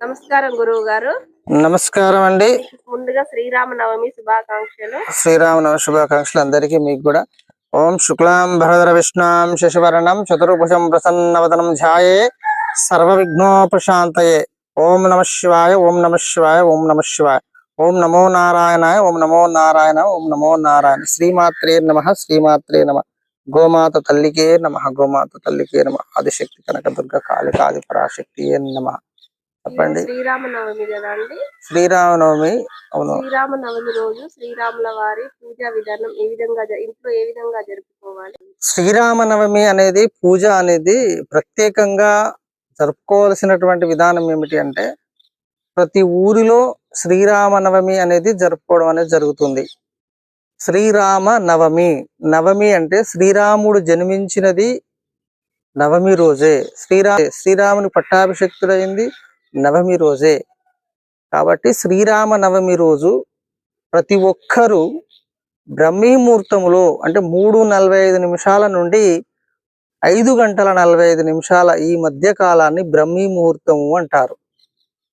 నమస్కారం గురువు గారు నమస్కారం అండి. ముందుగా శ్రీరామనవమి శుభాకాంక్షలు. శ్రీరామనవ శుభాకాంక్షలు అందరికీ మీకు కూడా. ఓం శుక్లాం భరధర విష్ణాం శశివర్ణం చతుర్భుజం ప్రసన్నవదనం ధ్యాయే సర్వ విఘ్నోపశాంతయే ఓం నమ శివాయ ఓం నమ శివాయ ఓం నమ శివాయ. ఓం నమో నారాయణాయ ఓం నమో నారాయణ ఓం నమో నారాయణ. శ్రీమాత్రే నమ శ్రీమాత్రే నమ. గోమాత తల్లికే నమ గోమాత తల్లికే నమ. ఆదిశక్తి కనకదుర్గ కాళికాది పరాశక్తి నమ. చెప్పండి. శ్రీరామనవమి కదా అండి? శ్రీరామనవమి అవును. శ్రీరామనవమి రోజు శ్రీరాముల వారి పూజా విధానం ఏ విధంగా ఇంట్లో ఏ విధంగా జరుపుకోవాలి? శ్రీరామనవమి అనేది పూజ అనేది ప్రత్యేకంగా జరుపుకోవాల్సినటువంటి విధానం ఏమిటి అంటే ప్రతి ఊరిలో శ్రీరామనవమి అనేది జరుపుకోవడం అనేది జరుగుతుంది. శ్రీరామ నవమి నవమి అంటే శ్రీరాముడు జన్మించినది నవమి రోజే. శ్రీరా శ్రీరాముని పట్టాభిషక్తుడైంది నవమి రోజే. కాబట్టి శ్రీరామ నవమి రోజు ప్రతి ఒక్కరూ బ్రహ్మీ ముహూర్తములో అంటే మూడు నలభై ఐదు నిమిషాల నుండి ఐదు గంటల నలభై ఐదు నిమిషాల ఈ మధ్య కాలాన్ని బ్రహ్మీ ముహూర్తము అంటారు.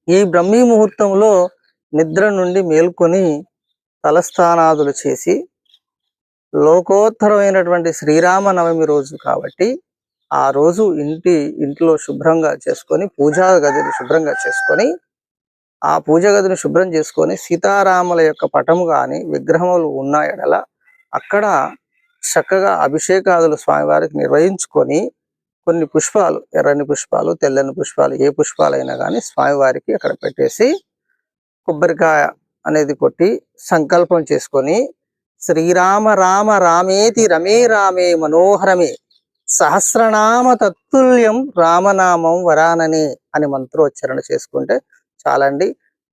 ఈ బ్రహ్మీ ముహూర్తంలో నిద్ర నుండి మేల్కొని తలస్థానాదులు చేసి లోకోత్తరమైనటువంటి శ్రీరామ నవమి రోజు కాబట్టి ఆ రోజు ఇంటి ఇంట్లో శుభ్రంగా చేసుకొని పూజా గదిని శుభ్రంగా చేసుకొని ఆ పూజ గదిని శుభ్రం చేసుకొని సీతారాముల యొక్క పటము కానీ విగ్రహములు ఉన్నాయడల ఎడల అక్కడ చక్కగా అభిషేకాదులు స్వామివారికి నిర్వహించుకొని కొన్ని పుష్పాలు ఎర్రని పుష్పాలు తెల్లని పుష్పాలు ఏ పుష్పాలైనా కానీ స్వామివారికి అక్కడ పెట్టేసి కొబ్బరికాయ అనేది కొట్టి సంకల్పం చేసుకొని శ్రీరామ రామ రామేతి రమే రామే మనోహరమే సహస్రనామ తత్తుల్యం రామనామం వరాననే అని మంత్రోచ్చరణ చేసుకుంటే చాలండి.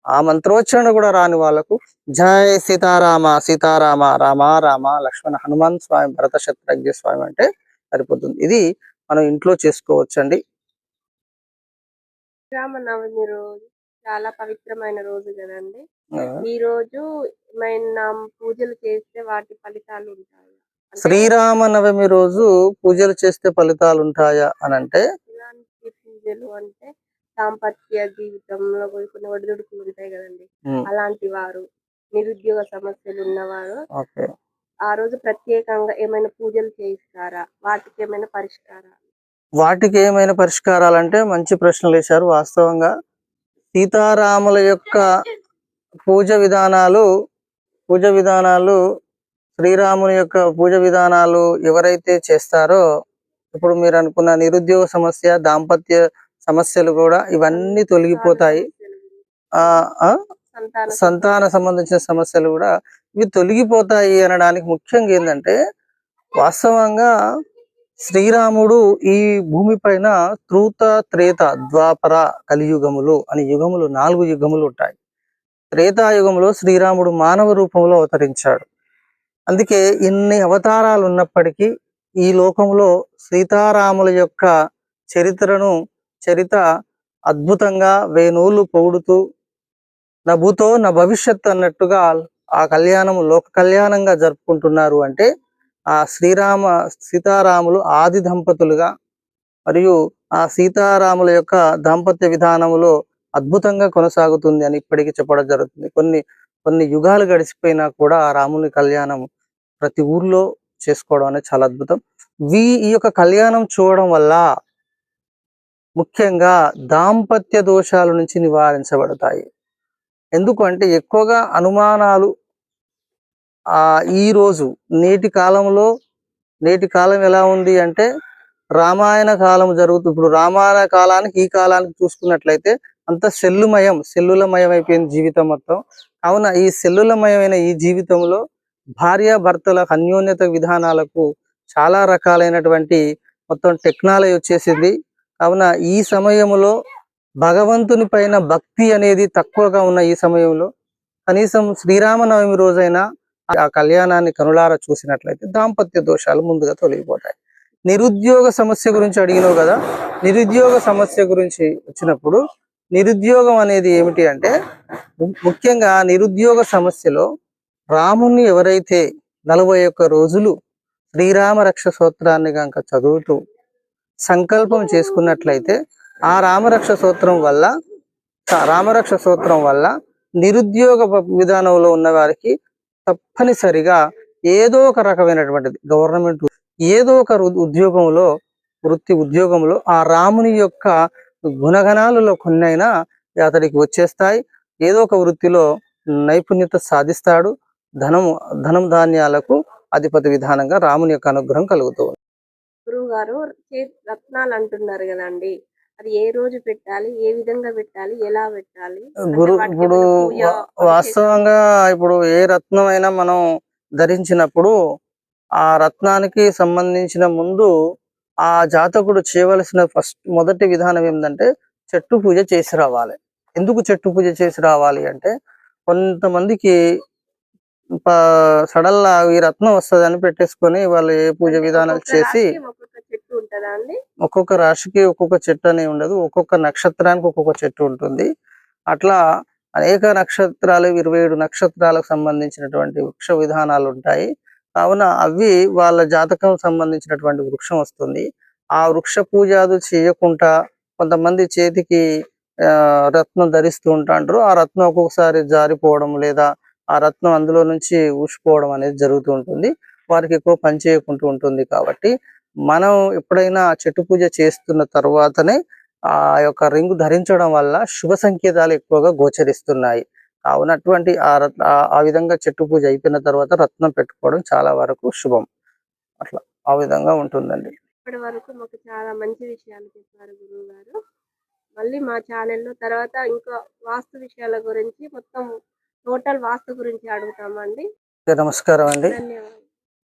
ఆ మంత్రోచ్చరణ కూడా రాని వాళ్ళకు జయ సీతారామ సీతారామ రామ రామ లక్ష్మణ హనుమాన్ స్వామి భరత శత్రుఘ్న స్వామి అంటే సరిపోతుంది. ఇది మనం ఇంట్లో చేసుకోవచ్చండి. శ్రీరామనవమి రోజు చాలా పవిత్రమైన రోజు కదండి. ఈ రోజు ఏమైనా పూజలు చేస్తే వాటి ఫలితాలు ఉంటాయి? శ్రీరామ నవమి రోజు పూజలు చేస్తే ఫలితాలు ఉంటాయా అని అంటే ఎలాంటి పూజలు అంటే దాంపత్య జీవితంలో కొన్ని కొన్ని ఒడిదుడుకులు ఉంటాయి కదండి. అలాంటి వారు నిరుద్యోగ సమస్యలు ఉన్నవారు ఓకే. ఆ రోజు ప్రత్యేకంగా ఏమైనా పూజలు చేయిస్తారా? వాటికి ఏమైనా పరిష్కారాలు? వాటికి ఏమైనా పరిష్కారాలు అంటే మంచి ప్రశ్నలు వేశారు వాస్తవంగా. సీతారాముల యొక్క పూజ విధానాలు పూజ విధానాలు శ్రీరాముని యొక్క పూజ విధానాలు ఎవరైతే చేస్తారో ఇప్పుడు మీరు అనుకున్న నిరుద్యోగ సమస్య దాంపత్య సమస్యలు కూడా ఇవన్నీ తొలగిపోతాయి. ఆ ఆ? సంతాన సంతాన సంబంధించిన సమస్యలు కూడా ఇవి తొలగిపోతాయి అనడానికి ముఖ్యంగా ఏంటంటే వాస్తవంగా శ్రీరాముడు ఈ భూమి పైన త్రూత త్రేత ద్వాపర కలియుగములు అని యుగములు నాలుగు యుగములు ఉంటాయి. త్రేతాయుగంలో శ్రీరాముడు మానవ రూపంలో అవతరించాడు. అందుకే ఇన్ని అవతారాలు ఉన్నప్పటికీ ఈ లోకంలో సీతారాముల యొక్క చరిత్రను చరిత అద్భుతంగా వేణువులు పౌడుతూ నా భూతో నా భవిష్యత్ అన్నట్టుగా ఆ కళ్యాణం లోక కళ్యాణంగా జరుపుకుంటున్నారు అంటే ఆ శ్రీరామ సీతారాములు ఆది దంపతులుగా మరియు ఆ సీతారాముల యొక్క దాంపత్య విధానములో అద్భుతంగా కొనసాగుతుంది అని ఇప్పటికీ చెప్పడం జరుగుతుంది. కొన్ని కొన్ని యుగాలు గడిచిపోయినా కూడా ఆ రాముని కళ్యాణం ప్రతి ఊర్లో చేసుకోవడం అనేది చాలా అద్భుతం. వీ ఈ యొక్క కళ్యాణం చూడడం వల్ల ముఖ్యంగా దాంపత్య దోషాల నుంచి నివారించబడతాయి. ఎందుకంటే ఎక్కువగా అనుమానాలు ఆ ఈ రోజు నేటి కాలంలో నేటి కాలం ఎలా ఉంది అంటే రామాయణ కాలం జరుగుతుంది ఇప్పుడు రామాయణ కాలానికి ఈ కాలానికి చూసుకున్నట్లయితే అంత సెల్లుమయం సెల్లులమయం అయిపోయింది జీవితం మొత్తం. కావున ఈ సెల్లులమయమైన ఈ జీవితంలో భార్య భర్తల అన్యోన్యత విధానాలకు చాలా రకాలైనటువంటి మొత్తం టెక్నాలజీ వచ్చేసింది. కావున ఈ సమయంలో భగవంతుని పైన భక్తి అనేది తక్కువగా ఉన్న ఈ సమయంలో కనీసం శ్రీరామనవమి రోజైనా ఆ కళ్యాణాన్ని కనులారా చూసినట్లయితే దాంపత్య దోషాలు ముందుగా తొలగిపోతాయి. నిరుద్యోగ సమస్య గురించి అడిగినావు కదా నిరుద్యోగ సమస్య గురించి వచ్చినప్పుడు నిరుద్యోగం అనేది ఏమిటి అంటే ముఖ్యంగా నిరుద్యోగ సమస్యలో రాముణ్ణి ఎవరైతే నలభై ఒక్క రోజులు శ్రీరామ రక్ష సూత్రాన్ని కనుక చదువుతూ సంకల్పం చేసుకున్నట్లయితే ఆ రామరక్ష సూత్రం వల్ల రామరక్ష సూత్రం వల్ల నిరుద్యోగ విధానంలో ఉన్న వారికి తప్పనిసరిగా ఏదో ఒక రకమైనటువంటిది గవర్నమెంట్ ఏదో ఒక ఉద్యోగంలో వృత్తి ఉద్యోగంలో ఆ రాముని యొక్క గుణగణాలలో కొన్నైనా అతడికి వచ్చేస్తాయి. ఏదో ఒక వృత్తిలో నైపుణ్యత సాధిస్తాడు. ధనము ధనం ధాన్యాలకు అధిపతి విధానంగా రాముని యొక్క అనుగ్రహం కలుగుతుంది గురువు గారు రత్నాలు అంటున్నారు కదండి. అది ఏ రోజు పెట్టాలి ఏ విధంగా పెట్టాలి ఎలా పెట్టాలి? గురు ఇప్పుడు వాస్తవంగా ఇప్పుడు ఏ రత్నం అయినా మనం ధరించినప్పుడు ఆ రత్నానికి సంబంధించిన ముందు ఆ జాతకుడు చేయవలసిన ఫస్ట్ మొదటి విధానం ఏంటంటే చెట్టు పూజ చేసి రావాలి. ఎందుకు చెట్టు పూజ చేసి రావాలి అంటే కొంతమందికి సడన్గా ఈ రత్నం వస్తుందని పెట్టేసుకొని వాళ్ళు ఏ పూజ విధానాలు చేసి ఒక్కొక్క రాశికి ఒక్కొక్క చెట్టు అనేది ఉండదు. ఒక్కొక్క నక్షత్రానికి ఒక్కొక్క చెట్టు ఉంటుంది. అట్లా అనేక నక్షత్రాలు ఇరవై ఏడు నక్షత్రాలకు సంబంధించినటువంటి వృక్ష విధానాలు ఉంటాయి. కావున అవి వాళ్ళ జాతకం సంబంధించినటువంటి వృక్షం వస్తుంది. ఆ వృక్ష పూజాదు చేయకుండా కొంతమంది చేతికి ఆ రత్నం ధరిస్తూ ఉంటాంటారు ఆ రత్నం ఒక్కొక్కసారి జారిపోవడం లేదా ఆ రత్నం అందులో నుంచి ఊసిపోవడం అనేది జరుగుతూ ఉంటుంది. వారికి ఎక్కువ పని చేయకుంటూ ఉంటుంది కాబట్టి మనం ఎప్పుడైనా చెట్టు పూజ చేస్తున్న తర్వాతనే ఆ యొక్క రింగు ధరించడం వల్ల శుభ సంకేతాలు ఎక్కువగా గోచరిస్తున్నాయి. కావున అటువంటి ఆ రత్ ఆ- విధంగా చెట్టు పూజ అయిపోయిన తర్వాత రత్నం పెట్టుకోవడం చాలా వరకు శుభం. అట్లా ఆ విధంగా ఉంటుందండి. ఇప్పటి వరకు మాకు చాలా మంచి విషయాలు చెప్పారు గురువు గారు మళ్ళీ మా ఛానల్లో తర్వాత ఇంకా వాస్తు విషయాల గురించి మొత్తం టోటల్ వాస్తు గురించి అడుగుతామండి. నమస్కారం అండి. ధన్యవాదాలు.